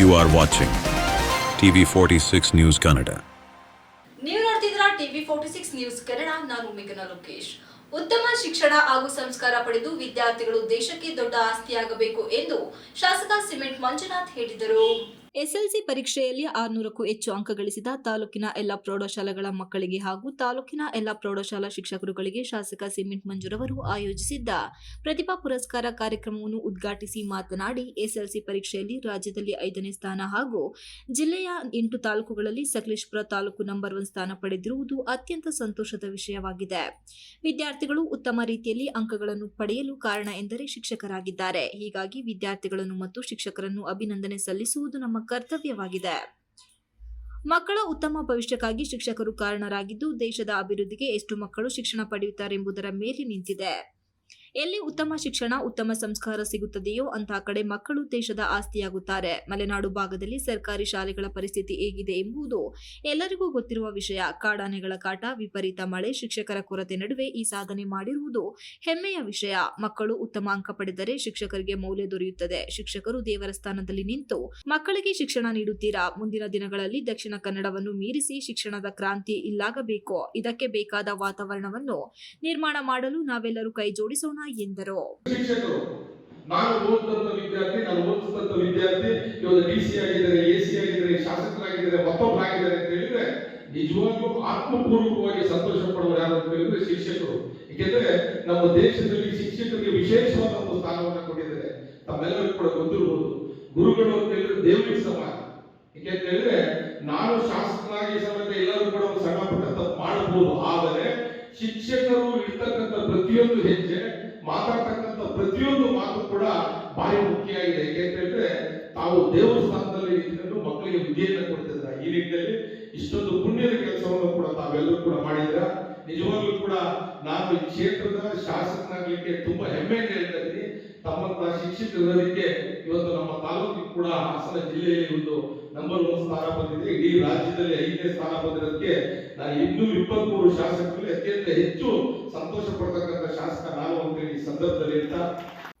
You are watching TV 46 News Kannada. ನೀವು ನೋಡ್ತಿದ್ದೀರಾ TV forty six news Kannada ನಾನು ಮೇಘನಾ ಲೋಕೇಶ್. ಉತ್ತಮ ಶಿಕ್ಷಣ ಹಾಗೂ ಸಂಸ್ಕಾರ ಪಡೆದು ವಿದ್ಯಾರ್ಥಿಗಳು ದೇಶಕ್ಕೆ ದೊಡ್ಡ ಆಸ್ತಿಯಾಗಬೇಕು ಎಂದು ಶಾಸಕ ಸಿಮೆಂಟ್ ಮಂಜುನಾಥ್ ಹೇಳಿದರು. ಎಸ್ಎಲ್ಸಿ ಪರೀಕ್ಷೆಯಲ್ಲಿ ಆರ್ನೂರಕ್ಕೂ ಹೆಚ್ಚು ಅಂಕ ಗಳಿಸಿದ ತಾಲೂಕಿನ ಎಲ್ಲ ಪ್ರೌಢಶಾಲೆಗಳ ಮಕ್ಕಳಿಗೆ ಹಾಗೂ ತಾಲೂಕಿನ ಎಲ್ಲ ಪ್ರೌಢಶಾಲಾ ಶಿಕ್ಷಕರುಗಳಿಗೆ ಶಾಸಕ ಸಿಮೆಂಟ್ ಮಂಜುರವರು ಆಯೋಜಿಸಿದ್ದ ಪ್ರತಿಭಾ ಪುರಸ್ಕಾರ ಕಾರ್ಯಕ್ರಮವನ್ನು ಉದ್ಘಾಟಿಸಿ ಮಾತನಾಡಿ, ಎಸ್ಎಲ್ಸಿ ಪರೀಕ್ಷೆಯಲ್ಲಿ ರಾಜ್ಯದಲ್ಲಿ ಐದನೇ ಸ್ಥಾನ ಹಾಗೂ ಜಿಲ್ಲೆಯ ಎಂಟು ತಾಲೂಕುಗಳಲ್ಲಿ ಸಕಲೇಶ್ಪುರ ತಾಲೂಕು ನಂಬರ್ ಒನ್ ಸ್ಥಾನ ಪಡೆದಿರುವುದು ಅತ್ಯಂತ ಸಂತೋಷದ ವಿಷಯವಾಗಿದೆ. ವಿದ್ಯಾರ್ಥಿಗಳು ಉತ್ತಮ ರೀತಿಯಲ್ಲಿ ಅಂಕಗಳನ್ನು ಪಡೆಯಲು ಕಾರಣ ಎಂದರೆ ಶಿಕ್ಷಕರಾಗಿದ್ದಾರೆ. ಹೀಗಾಗಿ ವಿದ್ಯಾರ್ಥಿಗಳನ್ನು ಮತ್ತು ಶಿಕ್ಷಕರನ್ನು ಅಭಿನಂದನೆ ಸಲ್ಲಿಸುವುದು ನಮ್ಮ ಕರ್ತವ್ಯವಾಗಿದೆ. ಮಕ್ಕಳ ಉತ್ತಮ ಭವಿಷ್ಯಕ್ಕಾಗಿ ಶಿಕ್ಷಕರು ಕಾರಣರಾಗಿದ್ದು ದೇಶದ ಅಭಿವೃದ್ಧಿಗೆ ಎಷ್ಟು ಮಕ್ಕಳು ಶಿಕ್ಷಣ ಪಡೆಯುತ್ತಾರೆಂಬುದರ ಮೇಲೆ ನಿಂತಿದೆ. ಎಲ್ಲಿ ಉತ್ತಮ ಶಿಕ್ಷಣ, ಉತ್ತಮ ಸಂಸ್ಕಾರ ಸಿಗುತ್ತದೆಯೋ ಅಂತಹ ಕಡೆ ಮಕ್ಕಳು ದೇಶದ ಆಸ್ತಿಯಾಗುತ್ತಾರೆ. ಮಲೆನಾಡು ಭಾಗದಲ್ಲಿ ಸರ್ಕಾರಿ ಶಾಲೆಗಳ ಪರಿಸ್ಥಿತಿ ಹೇಗಿದೆ ಎಂಬುದು ಎಲ್ಲರಿಗೂ ಗೊತ್ತಿರುವ ವಿಷಯ. ಕಾಡಾನೆಗಳ ಕಾಟ, ವಿಪರೀತ ಮಳೆ, ಶಿಕ್ಷಕರ ಕೊರತೆ ನಡುವೆ ಈ ಸಾಧನೆ ಮಾಡಿರುವುದು ಹೆಮ್ಮೆಯ ವಿಷಯ. ಮಕ್ಕಳು ಉತ್ತಮ ಅಂಕ ಪಡೆದರೆ ಶಿಕ್ಷಕರಿಗೆ ಮೌಲ್ಯ ದೊರೆಯುತ್ತದೆ. ಶಿಕ್ಷಕರು ದೇವರ ಸ್ಥಾನದಲ್ಲಿ ನಿಂತು ಮಕ್ಕಳಿಗೆ ಶಿಕ್ಷಣ ನೀಡುತ್ತೀರಾ? ಮುಂದಿನ ದಿನಗಳಲ್ಲಿ ದಕ್ಷಿಣ ಕನ್ನಡವನ್ನು ಮೀರಿಸಿ ಶಿಕ್ಷಣದ ಕ್ರಾಂತಿ ಇಲ್ಲಾಗಬೇಕು? ಇದಕ್ಕೆ ಬೇಕಾದ ವಾತಾವರಣವನ್ನು ನಿರ್ಮಾಣ ಮಾಡಲು ನಾವೆಲ್ಲರೂ ಕೈ ಜೋಡಿಸೋಣ ಎಂದರು. ನಾನು ಓದಿದಂತ ವಿದ್ಯಾರ್ಥಿ, ನಾನು ಓದಿಸಿದಂತ ವಿದ್ಯಾರ್ಥಿ, ಇವಾಗ ಡಿ ಸಿ ಆಗಿದ್ದಾರೆ ಎ ಸಿ ಆಗಿದ್ದಾರೆ, ಶಾಸಕರಾಗಿದ್ದಾರೆ ಮತ್ತೊಬ್ಬರಾಗಿದ್ದಾರೆ ಅಂತ ಹೇಳಿದ್ರೆ, ನಿಜವಾಗ್ಲೂ ಆತ್ಮಪೂರ್ವಕವಾಗಿ ಸಂತೋಷ ಪಡುವರು ಯಾರು ಅಂತ ಹೇಳಿದ್ರೆ ಶಿಕ್ಷಕರು. ಏಕೆಂದ್ರೆ ನಮ್ಮ ದೇಶದಲ್ಲಿ ಶಿಕ್ಷಕರಿಗೆ ವಿಶೇಷವಾದ ಒಂದು ಸ್ಥಾನವನ್ನು ಕೊಟ್ಟಿದ್ದಾರೆ. ತಮ್ಮೆಲ್ಲರಿಗೂ ಕೂಡ ಗೊತ್ತಿರಬಹುದು ಗುರುಗಳು ಅಂತ ಹೇಳಿದ್ರೆ ದೇವರಿಗೆ ಸಮಾನ ಏಕೆ ಅಂತ ಹೇಳಿದ್ರೆ, ನಾನು ಶಾಸಕರಾಗಿ ಸಮೇತ ಎಲ್ಲರೂ ಕೂಡ ಒಂದು ಸಣ್ಣ ಪುಟ್ಟ ಮಾಡಬಹುದು. ಆದರೆ ಶಿಕ್ಷಕರು ಇರ್ತಕ್ಕಂಥ ಪ್ರತಿಯೊಂದು ಹೆಜ್ಜೆ ಮಾತಾಡ್ತಕ್ಕಂಥ ಪ್ರತಿಯೊಂದು ಮಾತು ಕೂಡ ಬಾರಿ ಮುಖ್ಯ ಆಗಿದೆ. ಹೇಳಿದ್ರೆ, ತಾವು ದೇವಸ್ಥಾನದಲ್ಲಿ ನಿಂತ್ಕೊಂಡು ಮಕ್ಕಳಿಗೆ ವಿದ್ಯೆಯನ್ನು ಕೊಡ್ತಿದ್ರ ಈ ನಿಟ್ಟಿನಲ್ಲಿ ಇಷ್ಟೊಂದು ಪುಣ್ಯದ ಕೆಲಸವನ್ನು ಕೂಡ ತಾವೆಲ್ಲರೂ ಕೂಡ ಮಾಡಿದ್ರ ನಿಜವಾಗ್ಲೂ ಕೂಡ ನಾನು ಈ ಕ್ಷೇತ್ರದ ಶಾಸಕನಾಗ್ಲಿಕ್ಕೆ ತುಂಬಾ ಹೆಮ್ಮೆ ಹೇಳ್ತಾ ಇದ್ದೀನಿ. ತಮ್ಮಂತ ಇವತ್ತು ನಮ್ಮ ತಾಲೂಕಿಗೆ ಕೂಡ ಹಾಸನ ಜಿಲ್ಲೆಯಲ್ಲಿ ಒಂದು ನಂಬರ್ ಒನ್ ಸ್ಥಾನ ಬಂದಿದೆ. ಇಡೀ ರಾಜ್ಯದಲ್ಲಿ ಐದನೇ ಸ್ಥಾನ ಬಂದಿರೋದಕ್ಕೆ ನಾನು ಇನ್ನೂರ ಇಪ್ಪತ್ಮೂರು ಶಾಸಕರಲ್ಲಿ ಅತ್ಯಂತ ಹೆಚ್ಚು ಸಂತೋಷ ಪಡ್ತಕ್ಕಂಥ ಶಾಸಕ ನಾನು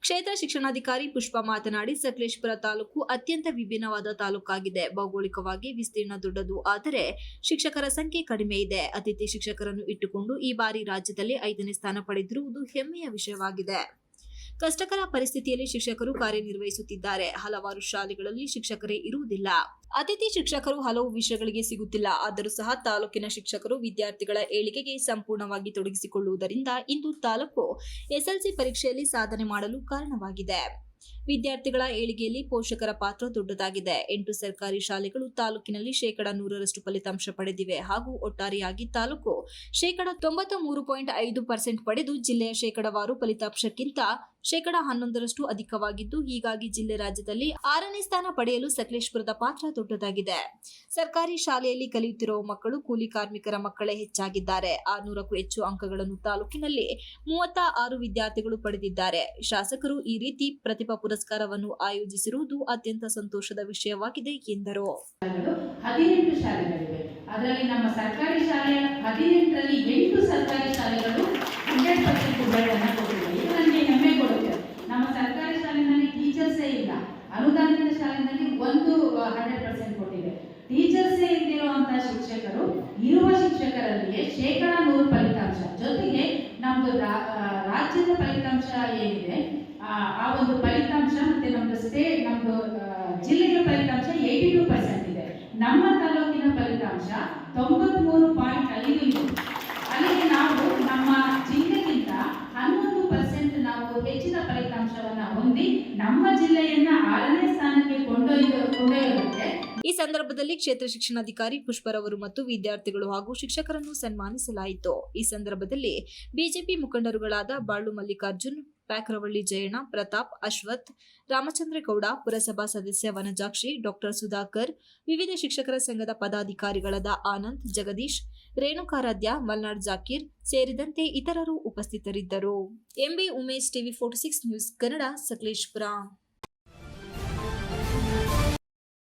ಕ್ಷೇತ್ರ ಶಿಕ್ಷಣಾಧಿಕಾರಿ ಪುಷ್ಪ ಮಾತನಾಡಿ, ಸಕಲೇಶ್ಪುರ ತಾಲೂಕು ಅತ್ಯಂತ ವಿಭಿನ್ನವಾದ ತಾಲೂಕಾಗಿದೆ. ಭೌಗೋಳಿಕವಾಗಿ ವಿಸ್ತೀರ್ಣ ದೊಡ್ಡದು, ಆದರೆ ಶಿಕ್ಷಕರ ಸಂಖ್ಯೆ ಕಡಿಮೆ ಇದೆ. ಅತಿಥಿ ಶಿಕ್ಷಕರನ್ನು ಇಟ್ಟುಕೊಂಡು ಈ ಬಾರಿ ರಾಜ್ಯದಲ್ಲಿ ಐದನೇ ಸ್ಥಾನ ಪಡೆದಿರುವುದು ಹೆಮ್ಮೆಯ ವಿಷಯವಾಗಿದೆ. ಕಷ್ಟಕರ ಪರಿಸ್ಥಿತಿಯಲ್ಲಿ ಶಿಕ್ಷಕರು ಕಾರ್ಯನಿರ್ವಹಿಸುತ್ತಿದ್ದಾರೆ. ಹಲವಾರು ಶಾಲೆಗಳಲ್ಲಿ ಶಿಕ್ಷಕರೇ ಇರುವುದಿಲ್ಲ. ಅತಿಥಿ ಶಿಕ್ಷಕರು ಹಲವು ವಿಷಯಗಳಿಗೆ ಸಿಗುತ್ತಿಲ್ಲ. ಆದರೂ ಸಹ ತಾಲೂಕಿನ ಶಿಕ್ಷಕರು ವಿದ್ಯಾರ್ಥಿಗಳ ಏಳಿಗೆಗೆ ಸಂಪೂರ್ಣವಾಗಿ ತೊಡಗಿಸಿಕೊಳ್ಳುವುದರಿಂದ ಇಂದು ತಾಲೂಕು ಎಸ್ಎಲ್ಸಿ ಪರೀಕ್ಷೆಯಲ್ಲಿ ಸಾಧನೆ ಮಾಡಲು ಕಾರಣವಾಗಿದೆ. ವಿದ್ಯಾರ್ಥಿಗಳ ಏಳಿಗೆಯಲ್ಲಿ ಪೋಷಕರ ಪಾತ್ರ ದೊಡ್ಡದಾಗಿದೆ. ಎಂಟು ಸರ್ಕಾರಿ ಶಾಲೆಗಳು ತಾಲೂಕಿನಲ್ಲಿ ಶೇಕಡ ನೂರರಷ್ಟು ಫಲಿತಾಂಶ ಪಡೆದಿವೆ ಹಾಗೂ ಒಟ್ಟಾರೆಯಾಗಿ ತಾಲೂಕು ಶೇಕಡ ತೊಂಬತ್ತ ಮೂರು ಪಾಯಿಂಟ್ ಐದು ಪರ್ಸೆಂಟ್ ಪಡೆದು ಜಿಲ್ಲೆಯ ಶೇಕಡವಾರು ಫಲಿತಾಂಶಕ್ಕಿಂತ ಶೇಕಡ ಹನ್ನೊಂದರಷ್ಟು ಅಧಿಕವಾಗಿದ್ದು, ಹೀಗಾಗಿ ಜಿಲ್ಲೆ ರಾಜ್ಯದಲ್ಲಿ ಆರನೇ ಸ್ಥಾನ ಪಡೆಯಲು ಸಕಲೇಶ್ಪುರದ ಪಾತ್ರ ದೊಡ್ಡದಾಗಿದೆ. ಸರ್ಕಾರಿ ಶಾಲೆಯಲ್ಲಿ ಕಲಿಯುತ್ತಿರುವ ಮಕ್ಕಳು ಕೂಲಿ ಕಾರ್ಮಿಕರ ಮಕ್ಕಳೇ ಹೆಚ್ಚಾಗಿದ್ದಾರೆ. ಆರ್ನೂರಕ್ಕೂ ಹೆಚ್ಚು ಅಂಕಗಳನ್ನು ತಾಲೂಕಿನಲ್ಲಿ ಮೂವತ್ತ ವಿದ್ಯಾರ್ಥಿಗಳು ಪಡೆದಿದ್ದಾರೆ. ಶಾಸಕರು ಈ ರೀತಿ ಪ್ರತಿಭಾ ಪುರಸ್ಕಾರವನ್ನು ಆಯೋಜಿಸಿರುವುದು ಅತ್ಯಂತ ಸಂತೋಷದ ವಿಷಯವಾಗಿದೆ ಎಂದರು. ಹದಿನೆಂಟು ಶಾಲೆಗಳಿವೆ. ಅದರಲ್ಲಿ ನಮ್ಮ ಸರ್ಕಾರಿ ಶಾಲೆಯ ಹದಿನೆಂಟರಲ್ಲಿ ಎಂಟು ಸರ್ಕಾರಿ ಶಾಲೆಗಳು ಹಂಡ್ರೆಡ್ ಪರ್ಸೆಂಟ್ ರಿಸಲ್ಟನ್ನು ಕೊಟ್ಟಿದೆ ಇದು ನನಗೆ ಹೆಮ್ಮೆ ಕೊಡುತ್ತೆ ನಮ್ಮ ಸರ್ಕಾರಿ ಶಾಲೆಯಲ್ಲಿ ಟೀಚರ್ಸೇ ಇಲ್ಲ ಅನುದಾನಿತ ಶಾಲೆಯಲ್ಲಿ ಒಂದು ಹಂಡ್ರೆಡ್ ಪರ್ಸೆಂಟ್ ಕೊಟ್ಟಿದೆ ಟೀಚರ್ಸೇ ಇದ್ದಿರುವಂಥ ಶಿಕ್ಷಕರು ಇರುವ ಶಿಕ್ಷಕರಲ್ಲಿಯೇ ಶೇಕಡ ನೂರು ಫಲಿತಾಂಶ. ಜೊತೆಗೆ ನಮ್ಮದು ರಾಜ್ಯದ ಫಲಿತಾಂಶ ಏನಿದೆ, ಆ ಒಂದು ಫಲಿತಾಂಶ ಮತ್ತೆ ನಮ್ದು ಸ್ಟೇಟ್ ನಮ್ಮದು ಜಿಲ್ಲೆಯ ಫಲಿತಾಂಶ ಏಯ್ಟಿ ಟು ಪರ್ಸೆಂಟ್ ಇದೆ. ನಮ್ಮ ತಾಲೂಕಿನ ಫಲಿತಾಂಶ ತೊಂಬತ್ಮೂರು ಪಾಯಿಂಟ್ ಐದು ಇದೆ ಅಲ್ಲಿಗೆ ನಾವು ನಮ್ಮ ಜಿಲ್ಲೆಗಿಂತ ಹನ್ನೊಂದು ಪರ್ಸೆಂಟ್ ನಾವು ಹೆಚ್ಚಿನ ಫಲಿತಾಂಶವನ್ನ ಹೊಂದಿ ನಮ್ಮ ಜಿಲ್ಲೆಯನ್ನ ಆರನೇ ಸ್ಥಾನಕ್ಕೆ ಕೊಂಡೊಯ್ದು ಕೊಂಡೊಯ್ಯೋದಕ್ಕೆ ಈ ಸಂದರ್ಭದಲ್ಲಿ ಕ್ಷೇತ್ರ ಶಿಕ್ಷಣಾಧಿಕಾರಿ ಪುಷ್ಪರವರು ಮತ್ತು ವಿದ್ಯಾರ್ಥಿಗಳು ಹಾಗೂ ಶಿಕ್ಷಕರನ್ನು ಸನ್ಮಾನಿಸಲಾಯಿತು. ಈ ಸಂದರ್ಭದಲ್ಲಿ ಬಿಜೆಪಿ ಮುಖಂಡರುಗಳಾದ ಬಾಳು ಮಲ್ಲಿಕಾರ್ಜುನ್ ಪ್ಯಾಕ್ರವಳ್ಳಿ ಜಯಣ್ಣ, ಪ್ರತಾಪ್, ಅಶ್ವಥ್, ರಾಮಚಂದ್ರಗೌಡ, ಪುರಸಭಾ ಸದಸ್ಯ ವನಜಾಕ್ಷಿ, ಡಾಕ್ಟರ್ ಸುಧಾಕರ್, ವಿವಿಧ ಶಿಕ್ಷಕರ ಸಂಘದ ಪದಾಧಿಕಾರಿಗಳಾದ ಆನಂದ್, ಜಗದೀಶ್, ರೇಣುಕಾರಾಧ್ಯ, ಮಲ್ನಾಡ್ ಜಾಕೀರ್ ಸೇರಿದಂತೆ ಇತರರು ಉಪಸ್ಥಿತರಿದ್ದರು. MB Umesh TV forty six news Kannada Sakleshpur.